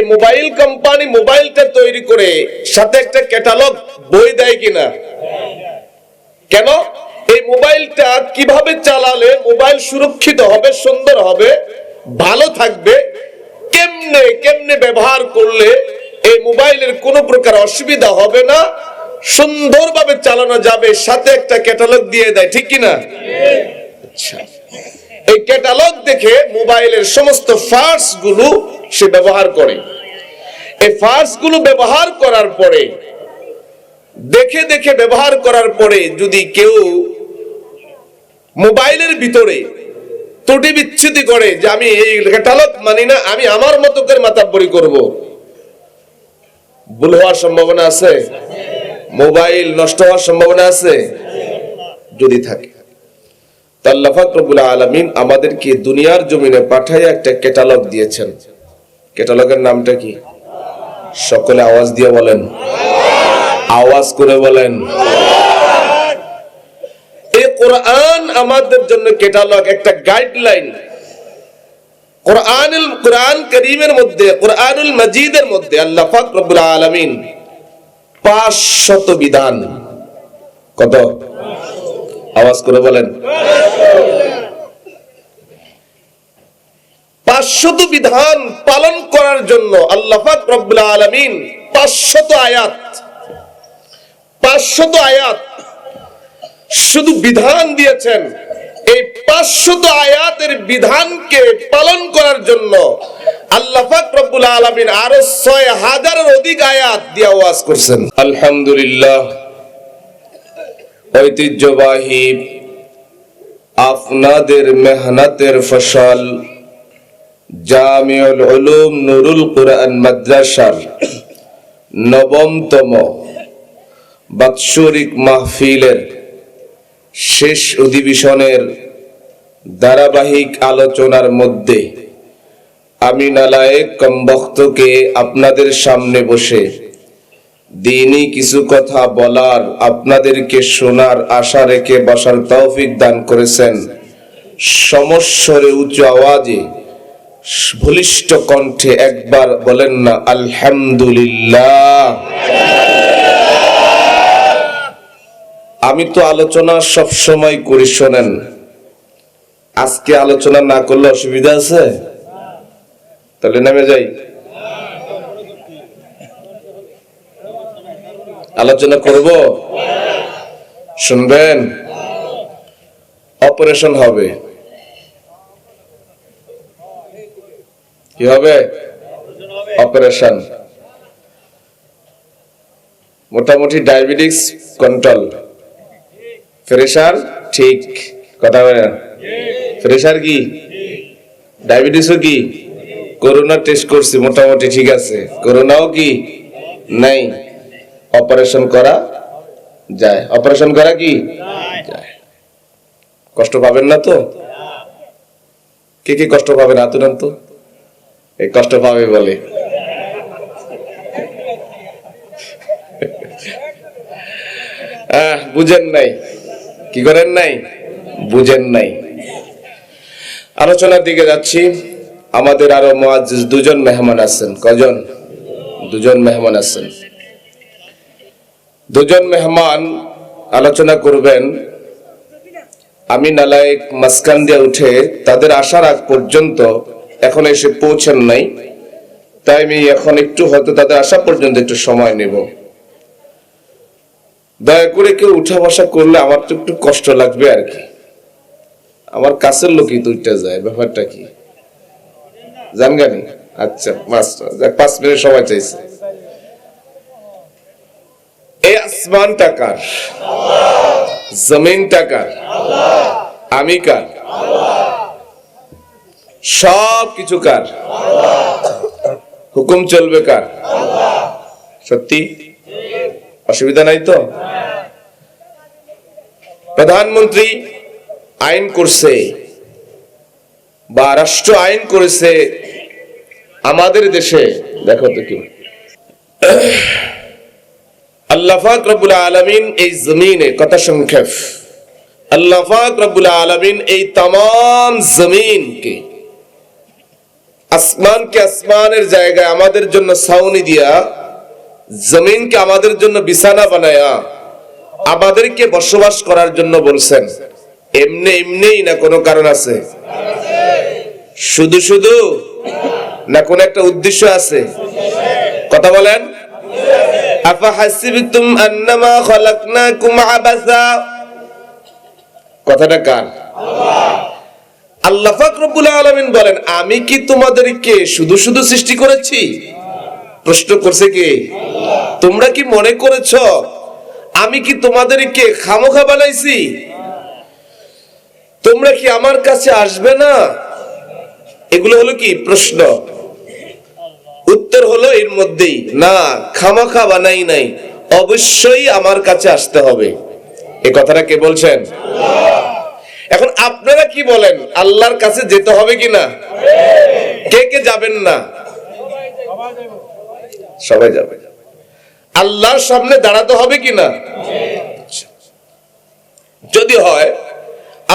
এই mobile company মোবাইলটা তৈরি করে সাথে একটা ক্যাটালগ বই দেয় কিনা? কেন? এই মোবাইলটা কীভাবে চালালে মোবাইল সুরক্ষিত হবে, সুন্দর হবে, ভালো থাকবে, কেমনে কেমনে ব্যবহার করলে এই মোবাইলের কোনো প্রকার অসুবিধা হবে না? সুন্দরভাবে চালানো যাবে, সাথে একটা ক্যাটালগ দিয়ে দেয়, ঠিক কিনা? আচ্ছা। ক্যাটালগ দেখে মোবাইলের সমস্ত ফার্সগুলো সে ব্যবহার করে। এই ফার্সগুলো ব্যবহার করার পরে, দেখে দেখে ব্যবহার করার পরে যদি কেউ মোবাইলের ভিতরে ত্রুটি বিচ্ছুতি করে যে আমি এই ক্যাটালগ মানি না, আমি আমার মতো করে মাতাব্বরি করব, ভুল হওয়ার সম্ভাবনা আছে? মোবাইল নষ্ট হওয়ার সম্ভাবনা আছে? যদি থাকে। আমাদেরকে দুনিয়ার জমিনে একটা ক্যাটালগ দিয়েছেন। ক্যাটালগের নামটা কি? সকলে আওয়াজ দিয়ে বলেন। আওয়াজ করে বলেন। এই কোরআন আমাদের জন্য ক্যাটালগ, একটা গাইডলাইন। কোরআনুল, কোরআন করিমের মধ্যে, কোরআনুল মজিদের মধ্যে আল্লাহ পাক রব্বুল আলামিন পাঁচশত বিধান। কত? আওয়াজ করে বলেন। পাঁচশত বিধান পালন করার জন্য আল্লাহ পাক রব্বুল আলামিন পাঁচশত আয়াত পাঁচশত আয়াত শুধু বিধান দিয়েছেন। এই পাঁচশত আয়াতের বিধানকে পালন করার জন্য আল্লাহ পাক রব্বুল আলামিন আরও ছয় হাজারের অধিক আয়াত দিয়ে ওয়াজ করছেন। আলহামদুলিল্লাহ, ঐতিহ্যবাহী আপনাদের মেহনতের ফসল জামিউল উলুম নুরুল কুরআন মাদ্রাসার নবমতম বাৎসরিক মাহফিলের শেষ অধিবেশনের ধারাবাহিক আলোচনার মধ্যে আমি নালায়েক কমবক্তকে আপনাদের সামনে বসে দিনই কিছু কথা বলার, আপনাদেরকে শোনার আশা রেখে বসার তৌফিক দান করেছেন। সমস্বরে উঁচু আওয়াজে বলিষ্ঠ কণ্ঠে একবার বলেন না, আলহামদুলিল্লাহ। আমি তো আলোচনা সব সময় করি, শোনেন। আজকে আলোচনা না করলে অসুবিধা আছে? তাহলে নেমে যাই। আলোচনা করব? শুনবেন? অপারেশন হবে। কি হবে? অপারেশন। মোটামুটি ডায়াবেটিস কন্ট্রোল। প্রেশার ঠিক। কথা বলে প্রেশার কি? ডায়াবেটিসও কি? করোনা টেস্ট করছি, মোটামুটি ঠিক আছে। করোনাও কি? নাই। অপারেশন করা যায়। অপারেশন করা কি? কষ্ট পাবেন না তো? কে কি কষ্ট পাবেন? হাতুরান তো? এই কষ্ট পাবে বলে। বুঝেন নাই। কি করেন নাই? বুঝেন নাই। আলোচনার দিকে যাচ্ছি। আমাদের আরও মুআজ্জিজ দুজন মেহমান আছেন। কজন? দুজন মেহমান আছেন। দুজন মেহমান আলোচনা করবেন। আমি নালায়েক মাসকান দিয়ে উঠে তাদের আসার আগ পর্যন্ত এখন এসে পৌঁছেন নাই। তাই আমি এখন একটু হয়তো তাদের আসা পর্যন্ত একটু সময় নেব। দয়া করে কেউ উঠা বসা করলে আমার তো একটু কষ্ট লাগবে আর কি। আমার কাছের লোকই দুইটা যায়, ব্যাপারটা কি? জানগানি? আচ্ছা মাস্টার পাঁচ মিনিট সময় চাইছে। আসমান টাকার জমিন টাকার আমি কার সব কিছু কার? হুকুম চলবে কার? সত্যি? অসুবিধা নাই তো? প্রধানমন্ত্রী আইন করছে বা রাষ্ট্র আইন করেছে আমাদের দেশে। দেখো তো কি। আল্লাহাক রবুল আলমিন এই জমিনে, কথা সংক্ষেপ আল্লাহাক রবুল আলমিন এই তাম জমিনকে, আসমানকে আসমানের জায়গায় আমাদের জন্য সাউনি দিয়া, জমিনকে আমাদের জন্য বিছানা বানায়া, আমাদেরকে বসবাস করার জন্য বলছেন। এমনি এমনিই না কোনো কারণ আছে? শুধু শুধু না কোনো একটা উদ্দেশ্য আছে? কথা বলেন। আফা হাসিবতুম আন্নামা খালাকনাকুম আবাসা? কথাটা কার? আল্লাহ। পাক রব্বুল আলামিন বলেন আমি কি তোমাদেরকে শুধু শুধু সৃষ্টি করেছি? প্রশ্ন করছে কে? তোমরা কি মনে করেছ আমি কি তোমাদেরকে খামোখা বানাইছি? তোমরা কি আমার কাছে আসবে না? এগুলো হলো কি? প্রশ্ন। মধ্যেই না, খামাখা বানাই নাই, অবশ্যই আমার কাছে আসতে হবে। এ কথাটা কে বলছেন? এখন আপনারা কি বলেন? আল্লাহর কাছে যেতে হবে কি না? কে কে যাবেন না? সবাই যাবে। আল্লাহর সামনে দাঁড়াতে হবে কি না? যদি হয়,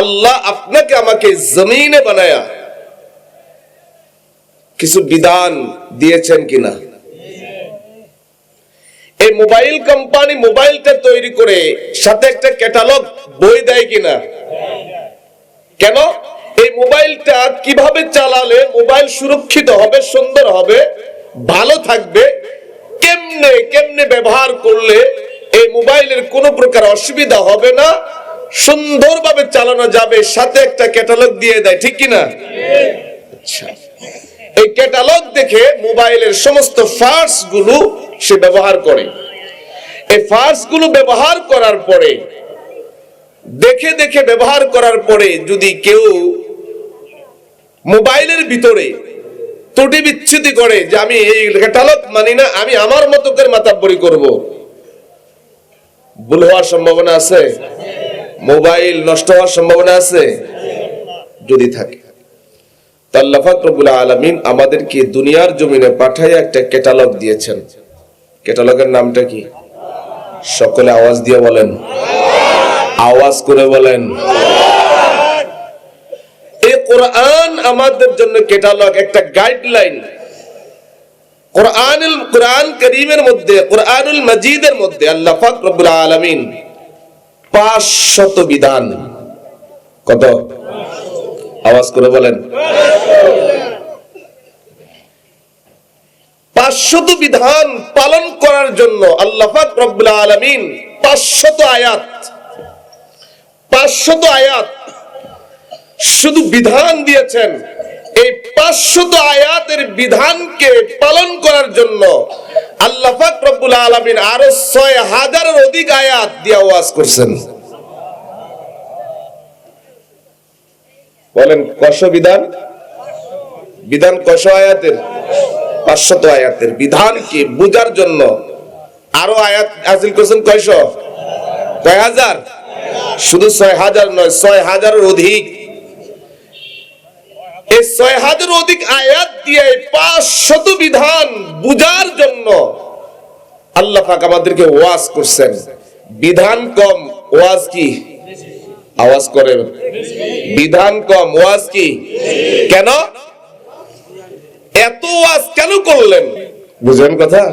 আল্লাহ আপনাকে আমাকে জমিনে বানায়া কিছু বিধান দিয়েছেন কিনা এই মোবাইল কোম্পানি মোবাইলটা তৈরি করে সাথে একটা ক্যাটালগ বই দেয় কিনা? কেন? এই মোবাইলটা কীভাবে চালালে মোবাইল সুরক্ষিত হবে, সুন্দর হবে, ভালো থাকবে, কেমনে কেমনে ব্যবহার করলে এই মোবাইলের কোনো প্রকার অসুবিধা হবে না, সুন্দরভাবে চালানো যাবে, সাথে একটা ক্যাটালগ দিয়ে দেয়, ঠিক কিনা? আচ্ছা। এই ক্যাটালগ দেখে মোবাইলের সমস্ত ফার্সগুলো সে ব্যবহার করে। এই ফার্সগুলো ব্যবহার করার পরে, দেখে দেখে ব্যবহার করার পরে যদি কেউ মোবাইলের ভিতরে ত্রুটি বিচ্ছুতি করে যে আমি এই ক্যাটালগ মানি না, আমি আমার মতো করে মাতাব্বরি করব, ভুল হওয়ার সম্ভাবনা আছে? মোবাইল নষ্ট হওয়ার সম্ভাবনা আছে? যদি থাকে। তো আল্লাহ পাক রব্বুল আলামিন আমাদেরকে দুনিয়ার জমিনে পাঠায় একটা ক্যাটালগ দিয়েছেন। ক্যাটালগের নামটা কি? সকলে আওয়াজ দিয়ে বলেন। আওয়াজ করে বলেন। এই কোরআন আমাদের জন্য ক্যাটালগ, একটা গাইডলাইন। কোরআনুল, কোরআন করিমের মধ্যে, কোরআনুল মজিদের মধ্যে আল্লাহ পাক রব্বুল আলামিন পাঁচশত বিধান। কত? আওয়াজ করে বলেন। পাঁচশত বিধান পালন করার জন্য আলামিন পাঁচশত আয়াত পাঁচশত আয়াত শুধু বিধান দিয়েছেন। এই পাঁচশত আয়াতের বিধানকে পালন করার জন্য রব্বুল আলামিন আরও ছয় হাজারের অধিক আয়াত দিয়ে ওয়াজ করছেন। বলেন কশ বিধান? বিধান কশ আয়াতের? পাঁচশত আয়াতের। বিধানকে বুঝার জন্য। আরও আয়াত হাসিল করছেন কয়শ কয় হাজার? শুধু ছয় হাজার নয়, ছয় হাজারের অধিক। এই ছয় হাজার অধিক আয়াত দিয়ে পাঁচশত বিধান বুঝার জন্য আল্লাহ পাক আমাদেরকে ওয়াজ করছেন। বিধান কম, ওয়াজ কি? আওয়াজ করে বিধান কম, ওয়াজ কি? কেন? এত ওয়াজ কেন করলেন? বুঝেন কথা?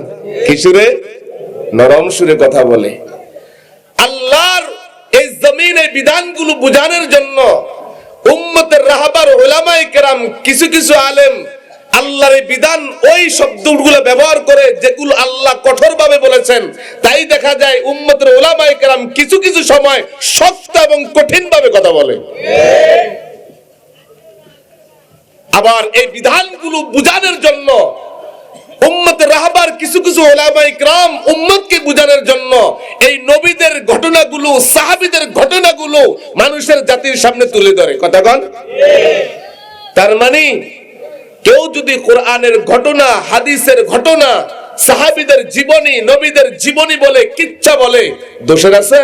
কিশোরে নরম সুরে কথা বলে। আল্লাহর এই জমিনে বিধানগুলো জন্য উম্মতের রাহাবার ওলামাই কেরাম কিছু কিছু আলেম আল্লাহর বিধান ওই শব্দগুলো ব্যবহার করে যেগুলো আল্লাহ কঠোর ভাবে বলেছেন, তাই দেখা যায় উম্মতের ওলামাই কেরাম কিছু কিছু সময় শক্ত এবং কঠিন ভাবে কথা বলে। আবার এই বিধানগুলো বুঝানোর জন্য বুঝানোর জন্য এই নবীদের মানুষের জাতির সামনে তুলে ধরে। কথা তার মানে যদি ঘটনা, হাদিসের ঘটনা, সাহাবীদের জীবনী, নবীদের জীবনী বলে, কিচ্ছা বলে, দোষের আছে?